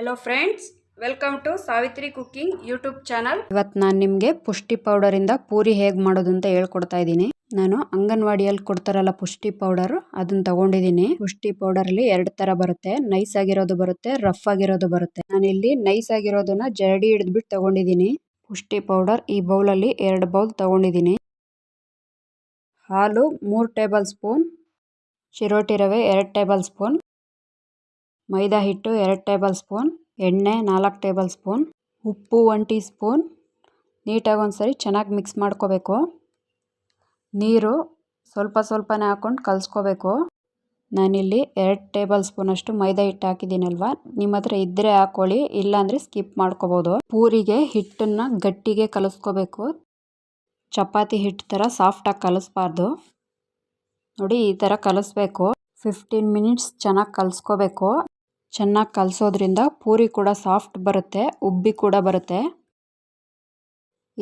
Hello friends welcome to Savitri cooking YouTube channel ಇವತ್ತು ನಾನು ನಿಮಗೆ ಪುಷ್ಟಿ ಪೌಡರಿಂದ ಪೂರಿ ಹೇಗೆ ಮಾಡೋದು ಅಂತ ಹೇಳ್ಕೊಡ್ತಾ ಇದ್ದೀನಿ. ನಾನು ಅಂಗನವಾಡಿಯಲ್ಲಿ ಕೊಡ್ತಾರಲ್ಲ ಪುಷ್ಟಿ ಪೌಡರ್ ಅದನ್ನ ತಗೊಂಡಿದ್ದೀನಿ. ಪುಷ್ಟಿ ಪೌಡರ್ ಅಲ್ಲಿ ಎರಡು ತರ ಬರುತ್ತೆ. ನೈಸ್ ಆಗಿರೋದು ಬರುತ್ತೆ ರಫ್ ಆಗಿರೋದು ಬರುತ್ತೆ. ನಾನಿಲ್ಲಿ ನೈಸ್ ಆಗಿರೋದನ್ನ ಜರಡಿ ಹಿಡಿದ್ಬಿಟ್ಟು ತಗೊಂಡಿದ್ದೀನಿ. ಪುಷ್ಟಿ ಪೌಡರ್ ಈ ಬೌಲಲ್ಲಿ ಎರಡು ಬೌಲ್ ತಗೊಂಡಿದ್ದೀನಿ. ಹಾಲು ಮೂರು ಟೇಬಲ್ ಸ್ಪೂನ್ ಚಿರೋಟಿ ರವೆ ಎರಡು ಟೇಬಲ್ ಸ್ಪೂನ್ ಮೈದಾ ಹಿಟ್ಟು ಎರಡು ಟೇಬಲ್ ಸ್ಪೂನ್, ಎಣ್ಣೆ ನಾಲ್ಕು ಟೇಬಲ್ ಸ್ಪೂನ್, ಉಪ್ಪು ಒನ್ ಟೀ ಸ್ಪೂನ್ ನೀಟಾಗಿ ಒಂದ್ಸರಿ ಚೆನ್ನಾಗಿ ಮಿಕ್ಸ್ ಮಾಡ್ಕೋಬೇಕು. ನೀರು ಸ್ವಲ್ಪ ಸ್ವಲ್ಪನೇ ಹಾಕ್ಕೊಂಡು ಕಲಿಸ್ಕೋಬೇಕು. ನಾನಿಲ್ಲಿ ಎರಡು ಟೇಬಲ್ ಸ್ಪೂನಷ್ಟು ಮೈದಾ ಹಿಟ್ಟು ಹಾಕಿದ್ದೀನಲ್ವ? ನಿಮ್ಮ ಹತ್ರ ಇದ್ದರೆ ಹಾಕ್ಕೊಳ್ಳಿ, ಇಲ್ಲಾಂದರೆ ಸ್ಕಿಪ್ ಮಾಡ್ಕೋಬೋದು. ಪೂರಿಗೆ ಹಿಟ್ಟನ್ನು ಗಟ್ಟಿಗೆ ಕಲಿಸ್ಕೋಬೇಕು. ಚಪಾತಿ ಹಿಟ್ಟು ಥರ ಸಾಫ್ಟಾಗಿ ಕಲಿಸ್ಬಾರ್ದು. ನೋಡಿ, ಈ ಥರ ಕಲಿಸ್ಬೇಕು. ಫಿಫ್ಟೀನ್ ಮಿನಿಟ್ಸ್ ಚೆನ್ನಾಗಿ ಕಲಿಸ್ಕೋಬೇಕು. ಚೆನ್ನಾಗಿ ಕಲಸೋದ್ರಿಂದ ಪೂರಿ ಕೂಡ ಸಾಫ್ಟ್ ಬರುತ್ತೆ, ಉಬ್ಬಿ ಕೂಡ ಬರುತ್ತೆ.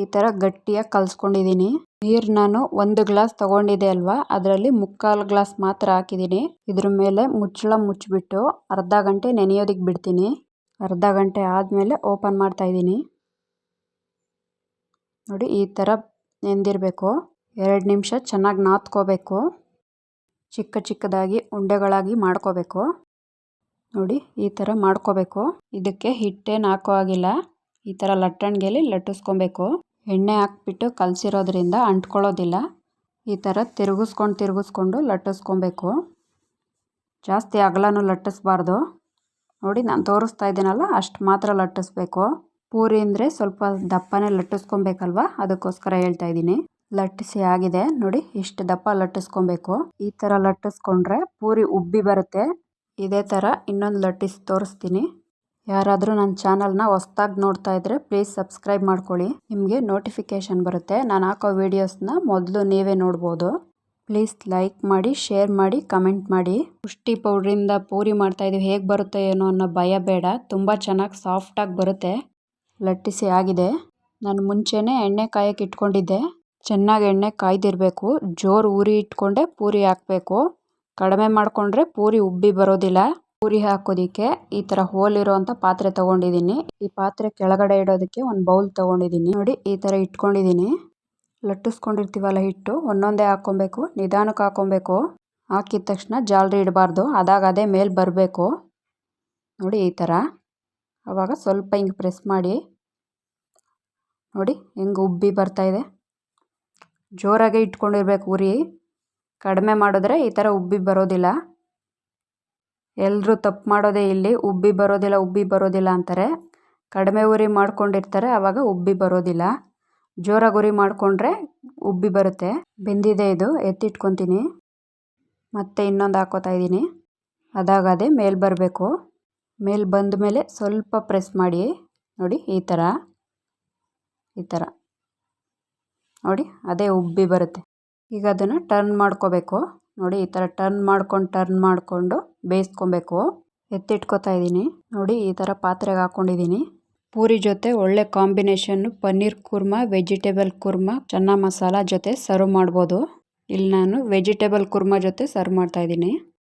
ಈ ಥರ ಗಟ್ಟಿಯಾಗಿ ಕಲಸ್ಕೊಂಡಿದ್ದೀನಿ ನೀರು ನಾನು ಒಂದು ಗ್ಲಾಸ್ ತಗೊಂಡಿದ್ದೆ ಅಲ್ವಾ? ಅದರಲ್ಲಿ ಮುಕ್ಕಾಲು ಗ್ಲಾಸ್ ಮಾತ್ರ ಹಾಕಿದ್ದೀನಿ ಇದ್ರ ಮೇಲೆ ಮುಚ್ಚಳ ಮುಚ್ಚಿಬಿಟ್ಟು ಅರ್ಧ ಗಂಟೆ ನೆನೆಯೋದಕ್ಕೆ ಬಿಡ್ತೀನಿ. ಅರ್ಧ ಗಂಟೆ ಆದಮೇಲೆ ಓಪನ್ ಮಾಡ್ತಾ ಇದ್ದೀನಿ ನೋಡಿ, ಈ ಥರ ನೆಂದಿರಬೇಕು. ಎರಡು ನಿಮಿಷ ಚೆನ್ನಾಗಿ ನಾದ್ಕೋಬೇಕು ಚಿಕ್ಕ ಚಿಕ್ಕದಾಗಿ ಉಂಡೆಗಳಾಗಿ ಮಾಡ್ಕೋಬೇಕು. ನೋಡಿ, ಈ ಥರ ಮಾಡ್ಕೋಬೇಕು. ಇದಕ್ಕೆ ಹಿಟ್ಟೇನು ಹಾಕೋ ಆಗಿಲ್ಲ. ಈ ಥರ ಲಟ್ಟಣಿಗೆಲಿ ಲಟ್ಟಿಸ್ಕೊಬೇಕು. ಎಣ್ಣೆ ಹಾಕ್ಬಿಟ್ಟು ಕಲಸಿರೋದ್ರಿಂದ ಅಂಟ್ಕೊಳ್ಳೋದಿಲ್ಲ. ಈ ಥರ ತಿರುಗಿಸ್ಕೊಂಡು ತಿರುಗಿಸ್ಕೊಂಡು ಲಟ್ಟಿಸ್ಕೊಬೇಕು. ಜಾಸ್ತಿ ಅಗಲನೂ ಲಟ್ಟಿಸ್ಬಾರ್ದು. ನೋಡಿ, ನಾನು ತೋರಿಸ್ತಾ ಇದ್ದೀನಲ್ಲ, ಅಷ್ಟು ಮಾತ್ರ ಲಟ್ಟಿಸ್ಬೇಕು. ಪೂರಿ ಅಂದರೆ ಸ್ವಲ್ಪ ದಪ್ಪನೇ ಲಟ್ಟಿಸ್ಕೊಬೇಕಲ್ವ? ಅದಕ್ಕೋಸ್ಕರ ಹೇಳ್ತಾ ಇದ್ದೀನಿ. ಲಟ್ಟಿಸಿ ಆಗಿದೆ. ನೋಡಿ, ಇಷ್ಟು ದಪ್ಪ ಲಟ್ಟಿಸ್ಕೊಬೇಕು. ಈ ಥರ ಲಟ್ಟಿಸ್ಕೊಂಡ್ರೆ ಪೂರಿ ಉಬ್ಬಿ ಬರುತ್ತೆ. ಇದೇ ಥರ ಇನ್ನೊಂದು ಲಟ್ಟಿಸಿ ತೋರಿಸ್ತೀನಿ. ಯಾರಾದರೂ ನನ್ನ ಚಾನಲ್ನ ಹೊಸ್ದಾಗಿ ನೋಡ್ತಾ ಇದ್ದರೆ ಪ್ಲೀಸ್ ಸಬ್ಸ್ಕ್ರೈಬ್ ಮಾಡ್ಕೊಳ್ಳಿ. ನಿಮಗೆ ನೋಟಿಫಿಕೇಷನ್ ಬರುತ್ತೆ. ನಾನು ಹಾಕೋ ವೀಡಿಯೋಸ್ನ ಮೊದಲು ನೀವೇ ನೋಡ್ಬೋದು. ಪ್ಲೀಸ್ ಲೈಕ್ ಮಾಡಿ, ಶೇರ್ ಮಾಡಿ, ಕಮೆಂಟ್ ಮಾಡಿ. ಪುಷ್ಟಿ ಪೌಡ್ರಿಂದ ಪೂರಿ ಮಾಡ್ತಾಯಿದ್ದೀವಿ ಹೇಗೆ ಬರುತ್ತೆ ಏನೋ ಅನ್ನೋ ಭಯ ಬೇಡ. ತುಂಬ ಚೆನ್ನಾಗಿ ಸಾಫ್ಟಾಗಿ ಬರುತ್ತೆ. ಲಟ್ಟಿಸಿ ಆಗಿದೆ. ನಾನು ಮುಂಚೆನೇ ಎಣ್ಣೆ ಕಾಯಕ್ಕೆ ಇಟ್ಕೊಂಡಿದ್ದೆ. ಚೆನ್ನಾಗಿ ಎಣ್ಣೆ ಕಾಯ್ದಿರಬೇಕು. ಜೋರು ಉರಿ ಇಟ್ಕೊಂಡೆ ಪೂರಿ ಹಾಕಬೇಕು. ಕಡಿಮೆ ಮಾಡಿಕೊಂಡ್ರೆ ಪೂರಿ ಉಬ್ಬಿ ಬರೋದಿಲ್ಲ. ಪೂರಿ ಹಾಕೋದಿಕ್ಕೆ ಈ ತರ ಹೋಲ್ ಇರುವಂತ ಪಾತ್ರೆ ತೊಗೊಂಡಿದ್ದೀನಿ ಈ ಪಾತ್ರೆ ಕೆಳಗಡೆ ಇಡೋದಕ್ಕೆ ಒಂದು ಬೌಲ್ ತಗೊಂಡಿದ್ದೀನಿ ನೋಡಿ, ಈ ತರ ಇಟ್ಕೊಂಡಿದ್ದೀನಿ ಲಟ್ಟಿಸ್ಕೊಂಡಿರ್ತೀವಲ್ಲ ಹಿಟ್ಟು, ಒಂದೊಂದೇ ಹಾಕೊಬೇಕು ನಿಧಾನಕ್ಕೆ ಹಾಕೊಬೇಕು ಹಾಕಿದ ತಕ್ಷಣ ಜಾಲರಿ ಇಡಬಾರ್ದು, ಅದಾಗ ಅದೇ ಮೇಲೆ ಬರಬೇಕು. ನೋಡಿ, ಈ ಥರ ಆವಾಗ ಸ್ವಲ್ಪ ಹಿಂಗೆ ಪ್ರೆಸ್ ಮಾಡಿ. ನೋಡಿ, ಹೆಂಗೆ ಉಬ್ಬಿ ಬರ್ತಾಯಿದೆ ಜೋರಾಗೆ ಇಟ್ಕೊಂಡಿರ್ಬೇಕು ಉರಿ ಕಡಿಮೆ ಮಾಡಿದ್ರೆ ಈ ಥರ ಉಬ್ಬಿ ಬರೋದಿಲ್ಲ. ಎಲ್ಲರೂ ತಪ್ಪು ಮಾಡೋದೇ ಇಲ್ಲಿ, ಉಬ್ಬಿ ಬರೋದಿಲ್ಲ ಉಬ್ಬಿ ಬರೋದಿಲ್ಲ ಅಂತಾರೆ. ಕಡಿಮೆ ಉರಿ ಮಾಡ್ಕೊಂಡಿರ್ತಾರೆ, ಆವಾಗ ಉಬ್ಬಿ ಬರೋದಿಲ್ಲ. ಜೋರಾಗಿ ಉರಿ ಮಾಡಿಕೊಂಡ್ರೆ ಉಬ್ಬಿ ಬರುತ್ತೆ. ಬೆಂದಿದೆ ಇದು, ಎತ್ತಿಟ್ಕೊತೀನಿ. ಮತ್ತೆ ಇನ್ನೊಂದು ಹಾಕೋತಾ ಇದ್ದೀನಿ. ಅದಾಗದೆ ಮೇಲೆ ಬರಬೇಕು. ಮೇಲೆ ಬಂದ ಮೇಲೆ ಸ್ವಲ್ಪ ಪ್ರೆಸ್ ಮಾಡಿ. ನೋಡಿ, ಈ ಥರ. ಈ ಥರ. ನೋಡಿ, ಅದೇ ಉಬ್ಬಿ ಬರುತ್ತೆ. ಈಗ ಅದನ್ನು ಟರ್ನ್ ಮಾಡ್ಕೋಬೇಕು. ನೋಡಿ, ಈ ಥರ ಟರ್ನ್ ಮಾಡ್ಕೊಂಡು ಟರ್ನ್ ಮಾಡಿಕೊಂಡು ಬೇಯಿಸ್ಕೊಬೇಕು. ಎತ್ತಿಟ್ಕೋತಾ ಇದ್ದೀನಿ. ನೋಡಿ, ಈ ಥರ ಪಾತ್ರೆಗೆ ಹಾಕ್ಕೊಂಡಿದ್ದೀನಿ ಪೂರಿ ಜೊತೆ ಒಳ್ಳೆ ಕಾಂಬಿನೇಷನ್ನು ಪನ್ನೀರ್ ಕುರ್ಮಾ ವೆಜಿಟೇಬಲ್ ಕುರ್ಮಾ, ಚೆನ್ನ ಮಸಾಲ ಜೊತೆ ಸರ್ವ್ ಮಾಡ್ಬೋದು. ಇಲ್ಲಿ ನಾನು ವೆಜಿಟೇಬಲ್ ಕುರ್ಮಾ ಜೊತೆ ಸರ್ವ್ ಮಾಡ್ತಾ ಇದ್ದೀನಿ.